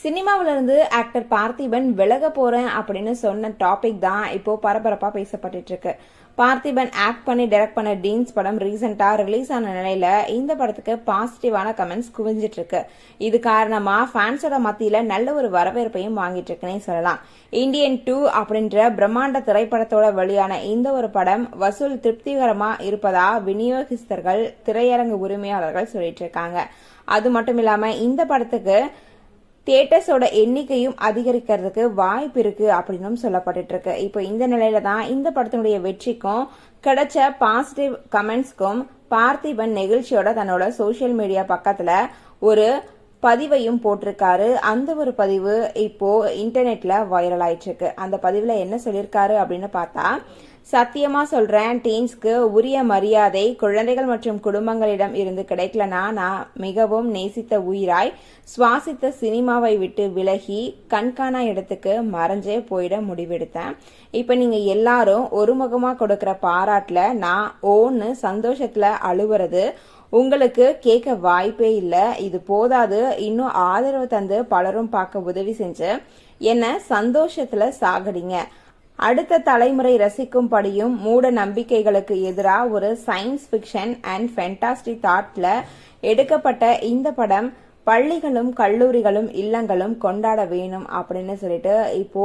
சினிமாவில இருந்து ஆக்டர் பார்த்திபன் விலக போறேன் அப்படின்னு சொன்ன டாபிக் தான் இப்போ பரபரப்பா பேசப்பட்டு இருக்கு பார்த்திபன் ஆக்ட் பண்ணி டைரக்ட் பண்ண டீன்ஸ் படம் ரீசெண்டா ரிலீஸ் ஆன நிலையில இந்த படத்துக்கு பாசிட்டிவான கமெண்ட்ஸ் குவிஞ்சிட்டு இருக்கு இது காரணமா ஃபேன்ஸோட மத்தியில நல்ல ஒரு வரவேற்பையும் வாங்கிட்டு இருக்குன்னே சொல்லலாம். இந்தியன் டூ அப்படின்ற பிரம்மாண்ட திரைப்படத்தோட வெளியான இந்த ஒரு படம் வசூல் திருப்திகரமா இருப்பதா விநியோகிஸ்தர்கள் திரையரங்கு உரிமையாளர்கள் சொல்லிட்டு இருக்காங்க அது மட்டும் இல்லாம இந்த படத்துக்கு தியேட்டர்ஸோட எண்ணிக்கையும் அதிகரிக்கிறதுக்கு வாய்ப்பு இருக்கு அப்படின்னும் சொல்லப்பட்டு இருக்கு இப்போ இந்த நிலையில தான் இந்த படத்தினுடைய வெற்றிக்கும் கிடைச்ச பாசிட்டிவ் கமெண்ட்ஸ்க்கும் பார்த்திபன் நிகழ்ச்சியோட தன்னோட சோஷியல் மீடியா பக்கத்துல ஒரு பதிவையும் போட்டிருக்காரு. அந்த ஒரு பதிவு இப்போ இன்டர்நெட்ல வைரல் ஆயிட்டு இருக்கு அந்த பதிவுல என்ன சொல்லியிருக்காரு அப்படின்னு பார்த்தா சத்தியமா சொல்றேன் டீன்ஸ்க்கு உரிய மரியாதை குழந்தைகள் மற்றும் குடும்பங்களிடம் இருந்து கிடைக்கலனா நான் மிகவும் நேசித்த உயிராய் சுவாசித்த சினிமாவை விட்டு விலகி கண்காணா இடத்துக்கு மறைஞ்சே போயிட முடிவெடுத்தேன். இப்ப நீங்க எல்லாரும் ஒருமுகமா கொடுக்கிற பாராட்டுல நான் ஓன்னு சந்தோஷத்துல அழுவுறது உங்களுக்கு கேட்க வாய்ப்பே இல்லை. இது போதாது. இன்னும் ஆதரவு தந்து பலரும் பார்க்க உதவி செஞ்சு என்ன சந்தோஷத்துல சாகடிங்க. அடுத்த தலைமுறை ரசிக்கும்படியும் மூட நம்பிக்கைகளுக்கு எதிராக ஒரு சயின்ஸ் ஃபிக்ஷன் அண்ட் ஃபென்டாஸ்டிக் தாட்ல எடுக்கப்பட்ட இந்த படம் பள்ளிகளும் கல்லூரிகளும் இல்லங்களும் கொண்டாட வேணும் அப்படின்னு சொல்லிட்டு இப்போ